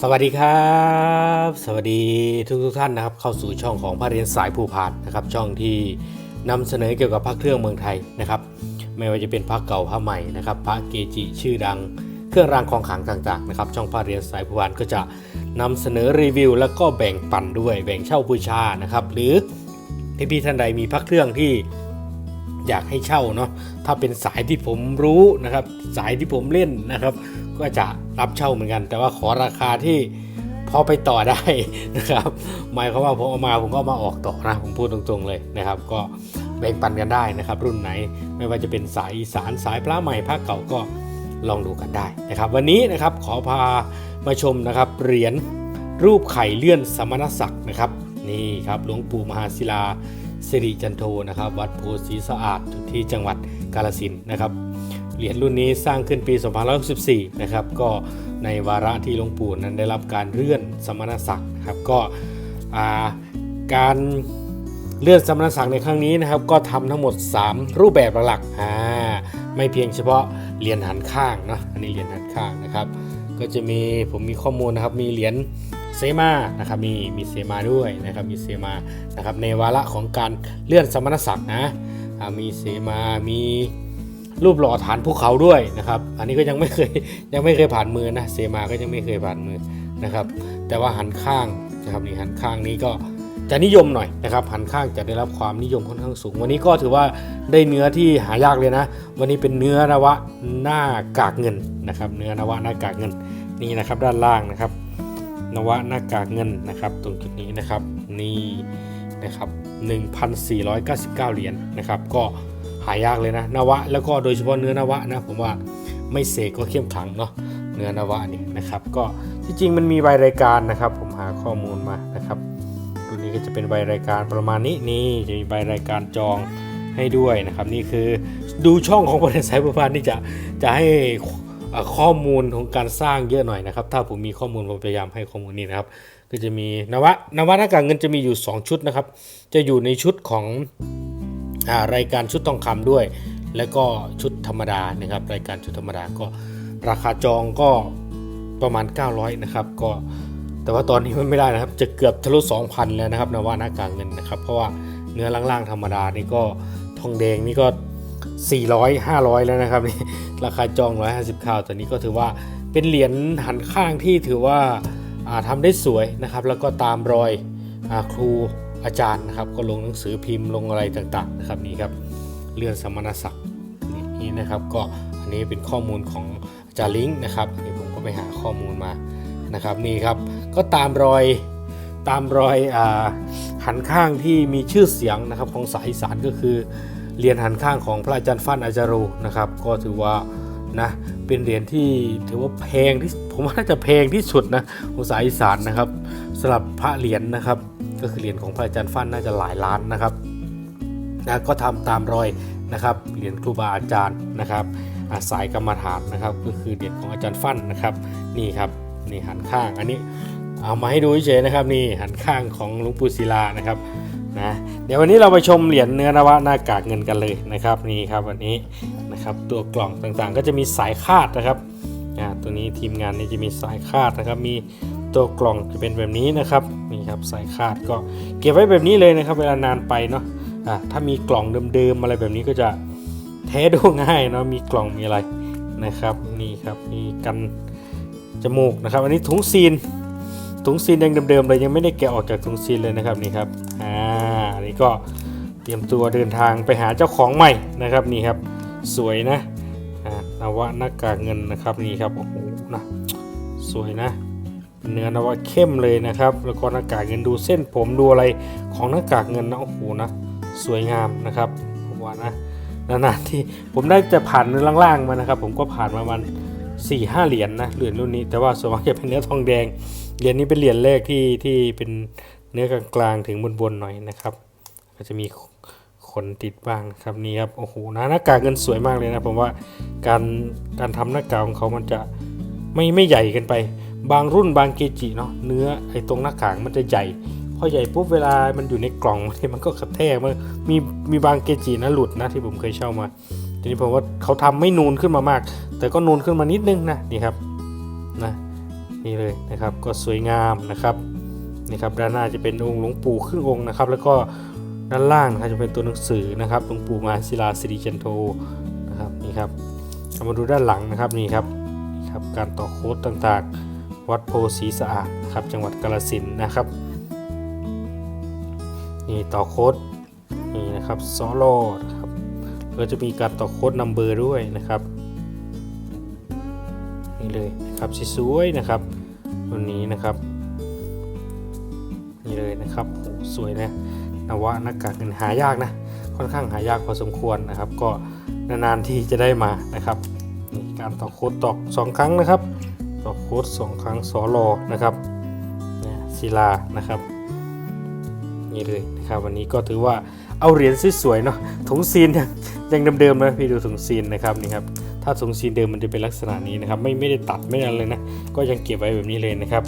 สวัสดีครับ สวัสดีทุกทุกท่านนะครับ เข้าสู่ช่องของพระเรียนสายภูพานนะครับ ช่องที่นำเสนอเกี่ยวกับพระเครื่องเมืองไทยนะครับ ไม่ว่าจะเป็นพระเก่าพระใหม่นะครับ พระเกจิชื่อดัง เครื่องรางของขลังต่าง ๆ นะครับ ช่องพระเรียนสายภูพานก็จะนำเสนอรีวิว แล้วก็แบ่งปันด้วยแบ่งเช่าบูชานะครับ หรือพี่ๆท่านใดมีพระเครื่องที่ อยากให้เช่าเนาะถ้าเป็นสายที่ผมรู้นะครับ สายที่ผมเล่นนะครับ ก็จะรับเช่าเหมือนกัน แต่ว่าขอราคาที่พอไปต่อได้นะครับ หมายความว่าผมเอามาผมก็มาออกต่อนะผมพูดตรงๆเลยนะครับ ก็แบ่งปันกันได้นะครับ รุ่นไหนไม่ว่าจะเป็นสายอีสานสายพระใหม่พระเก่าก็ลองดูกันได้นะครับ วันนี้นะครับขอพามาชมนะครับเหรียญรูปไข่เลื่อนสมณศักดิ์นะครับนี่ครับหลวงปู่มหาศิลา สิริจันโทนะครับ วัดโพธิ์ศรีสะอาดที่จังหวัดกาฬสินนะครับเหรียญรุ่นนี้สร้างขึ้นปี2564นะครับก็ในวาระที่หลวงปู่นั้นได้รับการเลื่อนสมณศักดิ์ครับก็การเลื่อนสมณศักดิ์ในครั้งนี้นะครับ ก็ทำทั้งหมด 3 รูปแบบหลักๆอ่าไม่เพียงเฉพาะเหรียญหันข้างเนาะอันนี้เหรียญหันข้างนะครับ ก็จะมีผมมีข้อมูลนะครับมีเหรียญ เซมานะครับมีมีเซมาด้วยนะครับมีเซมานะครับในวาระของการเลื่อนสมณศักดิ์นะมีเซมามีรูปหล่อฐานภูเขาด้วยนะครับ อันนี้ก็ยังไม่เคยยังไม่เคยผ่านมือนะเซมาก็ยังไม่เคยผ่านมือนะครับ แต่ว่าหันข้างนะครับนี่หันข้างนี้ก็จะนิยมหน่อยนะครับหันข้างจะได้รับความนิยมค่อนข้างสูง วันนี้ก็ถือว่าได้เนื้อที่หายากเลยนะ วันนี้เป็นเนื้อนวะหน้ากากเงินนะครับ เนื้อนวะหน้ากากเงินนี่นะครับด้านล่างนะครับ นวะหน้ากากเงินนะครับตรงจุดนี้นะครับนี่นะครับ1,499 เหรียญนะครับก็หายากเลยนะนวะแล้วก็โดยเฉพาะเนื้อนวะนะผมว่าไม่เสกก็เข้มขังเนาะเนื้อนวะนี่นะครับก็ที่จริงมันมีใบรายการนะครับ ผมหาข้อมูลมานะครับตัวนี้ก็จะเป็นใบรายการประมาณนี้นี่จะมีใบรายการจองให้ด้วยนะครับนี่คือดูช่องของบริษัทสายประพานนี่จะจะให้ ข้อมูลของการสร้างเยอะหน่อยนะครับ ถ้าผมมีข้อมูลผมพยายามให้ข้อมูลนี้นะครับ ก็จะมีนวะนวะหน้ากากเงินจะมีอยู่ 2 ชุดนะครับ จะอยู่ในชุดของอารายการชุดทองคำด้วย แล้วก็ชุดธรรมดานะครับ รายการชุดธรรมดาก็ราคาจองก็ประมาณ 900 นะครับ ก็แต่ว่าตอนนี้มันไม่ได้นะครับ จะเกือบทะลุ 2,000 แล้วนะครับนวะหน้ากากเงินนะครับ เพราะว่าเนื้อล่างๆธรรมดานี่ก็ทองแดงนี่ก็ 400 500 แล้วนะครับนี่ราคาจอง 150ข้าวแต่นี้ก็ถือว่าเป็นเหรียญหันข้างที่ถือว่าาทำได้สวยนะครับ แล้วก็ตามรอยอครูอาจารย์นะครับ ก็ลงหนังสือพิมพ์ลงอะไรต่างๆนะครับนี่ครับเลื่อนสมณศักดิ์นี่นะครับ ก็อันนี้เป็นข้อมูลของอาจารย์ลิงนะครับนนี้ผมก็ไปหาข้อมูลมานะครับนี่ครับก็ตามรอยตามรอยอหันข้างที่มีชื่อเสียงนะครับของสายอีสานก็คือ เหรียญหันข้างของพระอาจารย์ฟั่นอาจารุนะครับ ก็ถือว่านะเป็นเหรียญที่ถือว่าแพงที่ผมว่าน่าจะแพงที่สุดนะของสายอีสานนะครับสำหรับพระเหรียญนะครับ ก็คือเหรียญของพระอาจารย์ฟั่นน่าจะหลายล้านนะครับนะก็ทำตามรอยนะครับเหรียญครูบาอาจารย์นะครับอาสายกรรมฐานนะครับ ก็คือเหรียญของอาจารย์ฟั่นนะครับนี่ครับนี่หันข้างอันนี้เอามาให้ดูเฉยนะครับนี่หันข้างของหลวงปู่ศิลานะครับ นะเดี๋ยววันนี้เราไปชมเหรียญเนื้อนวะหน้ากากเงินกันเลยนะครับนี่ครับวันนี้นะครับตัวกล่องต่างๆ ก็จะมีสายคาดนะครับอ่าตัวนี้ทีมงานนี่จะมีสายคาดนะครับ มีตัวกล่องจะเป็นแบบนี้นะครับนี่ครับสายคาดก็เก็บไว้แบบนี้เลยนะครับ เวลานานไปเนาะอ่าถ้ามีกล่องเดิมๆอะไรแบบนี้ก็จะแท้ดูง่ายเนาะมีกล่องมีอะไรนะครับนี่ครับมีกันจมูกนะครับ อันนี้ถุงซีนถุงซีนยังเดิมๆเลยยังไม่ได้แกะออกจากถุงซีนเลยนะครับนี่ครับอ่า นนี้ก็เตรียมตัวเดินทางไปหาเจ้าของใหม่นะครับนี่ครับสวยนะอ่านวะหน้ากากเงินนะครับนี่ครับโอ้โหนะสวยนะเนื้อนวะเข้มเลยนะครับ แล้วก็หน้ากากเงินดูเส้นผมดูอะไรของหน้ากากเงินนะโอ้โหนะสวยงามนะครับผมว่านะนานๆที่ผมได้จะผ่านเนื้อล่างๆมานะครับ ผมก็ผ่านมามาณสี่ห้าเหรียญนะเหรียญรุ่นนี้แต่ว่าส่วนมากจะเป็นเนื้อทองแดงเหรียญนี้เป็นเหรียญแรกที่ที่เป็นเนื้อกลางๆถึงบนๆหน่อยนะครับ ก็จะมีขนติดบ้างครับนี่ครับโอ้โหนะหน้ากากเงินสวยมากเลยนะผมว่าการการทำหน้ากากของเขามันจะไม่ไม่ใหญ่กันไป บางรุ่นบางเกจิเนาะเนื้อไอ้ตรงหน้ากากมันจะใหญ่พอใหญ่ปุ๊บเวลามันอยู่ในกล่องมันก็กระแทกมันมีมีบางเกจินะหลุดนะที่ผมเคยเช่ามาทีนี้ผมว่าเขาทำไม่นูนขึ้นมามาก แต่ก็นูนขึ้นมานิดนึงนะนี่ครับนะนี่เลยนะครับก็สวยงามนะครับนี่ครับด้านหน้าจะเป็นองค์หลวงปู่ครึ่งองค์นะครับ แล้วก็ ด้านล่างนะครับจะเป็นตัวหนังสือนะครับหลวงปู่มาศิลาสิริจันโทนะครับนี่ครับเอามาดูด้านหลังนะครับนี่ครับนี่ครับการต่อโค้ดต่างๆ วัดโพสีสะอาดนะครับจังหวัดกาฬสินนะครับนี่ต่อโค้ดนี่นะครับซอโลนะครับก็จะมีการต่อโค้ดนัมเบอร์ด้วยนะครับนี่เลยนะครับสวยๆนะครับตัวนี้นะครับนี่เลยนะครับโหสวยนะ นวะหน้ากากเงินหายากนะ ค่อนข้างหายากพอสมควรนะครับ ก็นานๆที่จะได้มานะครับการต่อโค้ดตอกสองครั้งนะครับต่อโค้ดสองครั้งสอรอนะครับเนี่ยศิลานะครับนี่เลยนะครับวันนี้ก็ถือว่าเอาเหรียญสวยๆเนาะถุงซีนยังยังเดิมๆนะพี่ดูถุงซีนนะครับนี่ครับถ้าถุงซีนเดิมมันจะเป็นลักษณะนี้นะครับไม่ไม่ได้ตัดไม่อะไรนะก็ยังเก็บไว้แบบนี้เลยนะครับ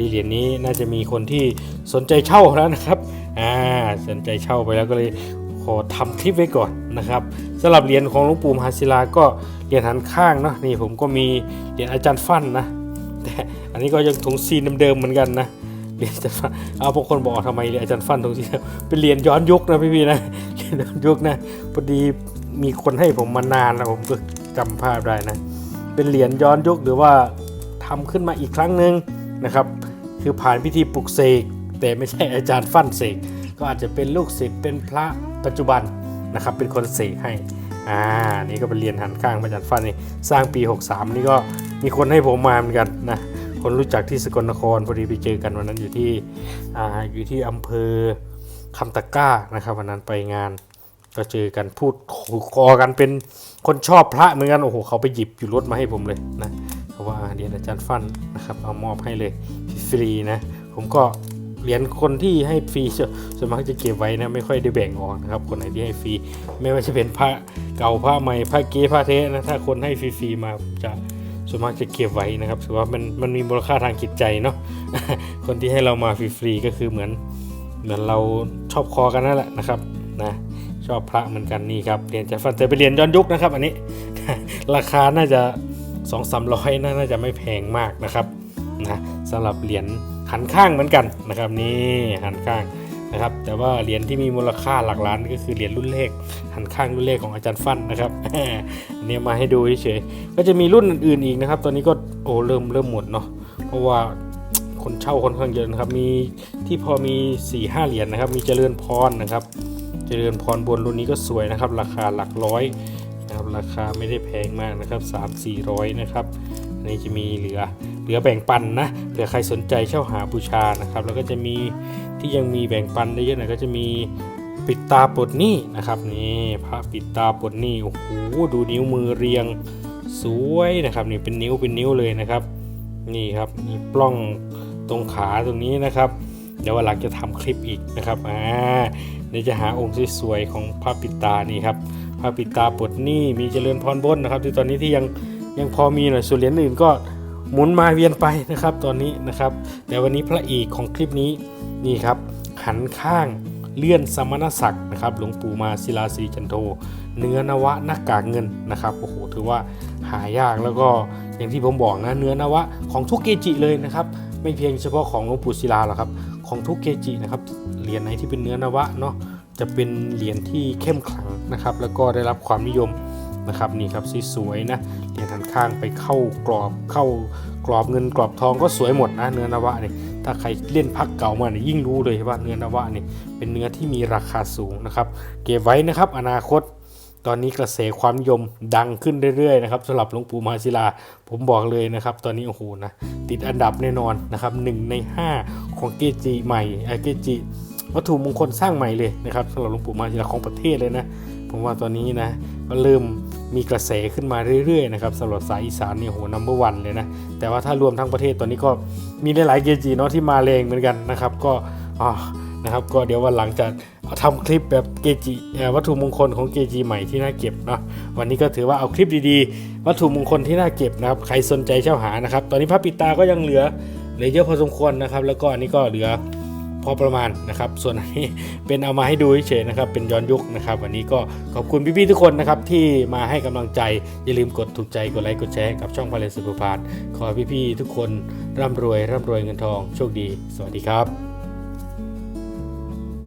ดีเหรียญนี้น่าจะมีคนที่สนใจเช่าแล้วนะครับอ่าสนใจเช่าไปแล้วก็เลยขอทำคลิปไว้ก่อนนะครับสำหรับเหรียญของหลวงปู่มหาศิลาก็เหรียญหันข้างเนาะนี่ผมก็มีเหรียญอาจารย์ฟั่นนะแต่อันนี้ก็ยังถุงซีนเดิมๆเหมือนกันนะเหรียญอาจารย์ฟั่นเอาบางคนบอกทำไมเหรียญอาจารย์ฟั่นถุงซีนเป็นเหรียญย้อนยุคนะพี่ๆนะเหรียญย้อนยุคนะพอดีมีคนให้ผมมานานแล้วผมก็จำภาพได้นะ เป็นเหรียญย้อนยุคหรือว่าทำขึ้นมาอีกครั้งหนึ่ง นะครับ คือผ่านพิธีปลุกเสกแต่ไม่ใช่อาจารย์ฟั่นเสกก็อาจจะเป็นลูกศิษย์เป็นพระปัจจุบันนะครับ เป็นคนเสกให้อ่านี่ก็เป็นเรียญหันข้างอาจารย์ฟั่นนี่สร้างปี 63 นี่ก็มีคนให้ผมมาเหมือนกันนะคนรู้จักที่สกลนครพอดีไปเจอกันวันนั้นอยู่ที่อ่าอยู่ที่อำเภอคำตะก้านะครับวันนั้นไปงานก็เจอกันพูดคอกันเป็นคนชอบพระเหมือนกันโอ้โหเขาไปหยิบอยู่รถมาให้ผมเลยนะ เหรียญอาจารย์ฟันนะครับเอามอบให้เลยฟรีนะผมก็เหรียญคนที่ให้ฟรีส่วนส่วนมากจะเก็บไว้นะไม่ค่อยได้แบ่งออกนะครับ คนไหนที่ให้ฟรีไม่ว่าจะเป็นพระเก่าพระใหม่พระเก๊พระเทนะถ้าคนให้ฟรีๆมาจะส่วนมากจะเก็บไว้นะครับถือว่ามันมันมีมูลค่าทางจิตใจเนาะคนที่ให้เรามาฟรีๆก็คือเหมือนเหมือนเราชอบคอกันนั่นแหละนะครับนะชอบพระเหมือนกันนี่ครับเรียญจากฟันแต่เป็นเรียญย้อนยุคนะครับ อันนี้ ราคาน่าจะ สองสามร้อยน่าจะไม่แพงมากนะครับนะสำหรับเหรียญหันข้างเหมือนกันนะครับนี่หันข้างนะครับ แต่ว่าเหรียญที่มีมูลค่าหลักล้านก็คือเหรียญรุ่นเลขหันข้างรุ่นเลขของอาจารย์ฟันนะครับอันนี้มาให้ดูเฉยๆก็จะมีรุ่นอื่นๆอีกนะครับ ตอนนี้ก็โอ้เริ่มเริ่มหมดเนาะเพราะว่าคนเช่าค่อนข้างเยอะนะครับ มีที่พอมี4ี่ห้าเหรียญนะครับ มีเจริญพรนะครับ เจริญพรบนรุ่นนี้ก็สวยนะครับ ราคาหลักร้อย นะครับราคาไม่ได้แพงมากนะครับ 3 4 0 0 นะครับนนี้จะมีเหลือเหลือแบ่งปันนะเผื่อใครสนใจเช่าหาบูชานะครับ แล้วก็จะมีที่ยังมีแบ่งปันได้เยอะหน่อยก็จะมีปิดตาปลดหนี้นะครับนี่พระปิดตาปลดหนี้โอ้โหดูนิ้วมือเรียงสวยนะครับนี่เป็นนิ้วเป็นนิ้วเลยนะครับ นี่ครับมีปล้องตรงขาตรงนี้นะครับ เดี๋ยววันหลังจะทำคลิปอีกนะครับอ่าเดี๋ยวจะหาองค์สวยๆของพระปิดตานี่ครับ พระปิดตาปลดหนี้มีเจริญพรบนนะครับ ที่ตอนนี้ที่ยังยังพอมีหน่อยส่วนเหรียญอื่นก็หมุนมาเวียนไปนะครับตอนนี้นะครับ แต่วันนี้พระเอกของคลิปนี้นี่ครับหันข้างเลื่อนสมณศักดิ์นะครับหลวงปู่มาศิลาศรีจันโท เนื้อนวะหน้ากากเงินนะครับโอ้โหถือว่าหายากแล้วก็อย่างที่ผมบอกนะเนื้อนวะของทุกเกจิเลยนะครับไม่เพียงเฉพาะของหลวงปู่ศิลาหรอกครับของทุกเกจินะครับเหรียญไหนที่เป็นเนื้อนวะเนาะ จะเป็นเหรียญที่เข้มขลังนะครับ แล้วก็ได้รับความนิยมนะครับนี่ครับสวยๆนะเหรียญหันข้างไปเข้ากรอบเข้ากรอบเงินกรอบทองก็สวยหมดนะเนื้อนวะนี่ถ้าใครเล่นพักเก่ามาเนี่ยยิ่งรู้เลยว่าเนื้อนวะนี่เป็นเนื้อที่มีราคาสูงนะครับ เก็บไว้นะครับอนาคตตอนนี้กระแสความนิยมดังขึ้นเรื่อยๆนะครับสำหรับหลวงปู่มหาศิลา ผมบอกเลยนะครับ ตอนนี้โอ้โหนะติดอันดับแน่นอนนะครับหนึ่งใน 5 ของเกจิใหม่เอ่อเกจิ วัตถุมงคลสร้างใหม่เลยนะครับสำหรับหลวงปู่มาศิลาของประเทศเลยนะผมว่าตอนนี้นะก็เริ่มมีกระแสขึ้นมาเรื่อยๆนะครับสำหรับสายอีสานเนี่ยโหนัมเบอร์วันเลยนะแต่ว่าถ้ารวมทั้งประเทศตอนนี้ก็มีหลายๆเกจิเนาะที่มาแรงเหมือนกันนะครับ ก็อ่นะครับก็เดี๋ยววันหลังจะเอาคลิปแบบเกจิวัตถุมงคลของเกจิใหม่ที่น่าเก็บเนาะวันนี้ก็ถือว่าเอาคลิปดีๆ วัตถุมงคลที่น่าเก็บนะครับใครสนใจเช่าหานะครับ ตอนนี้พระปิตาก็ยังเหลือเหลือเยอะพอสมควรนะครับ แล้วก็อันนี้ก็เหลือ พอประมาณนะครับ ส่วนอันนี้เป็นเอามาให้ดูเฉยนะครับ เป็นย้อนยุคนะครับ วันนี้ก็ขอบคุณพี่ๆทุกคนนะครับที่มาให้กำลังใจ อย่าลืมกดถูกใจ กดไลค์ กดแชร์กับช่องพาเลสุภาพขอพี่ๆทุกคนร่ำรวยร่ำรวยเงินทอง โชคดี สวัสดีครับ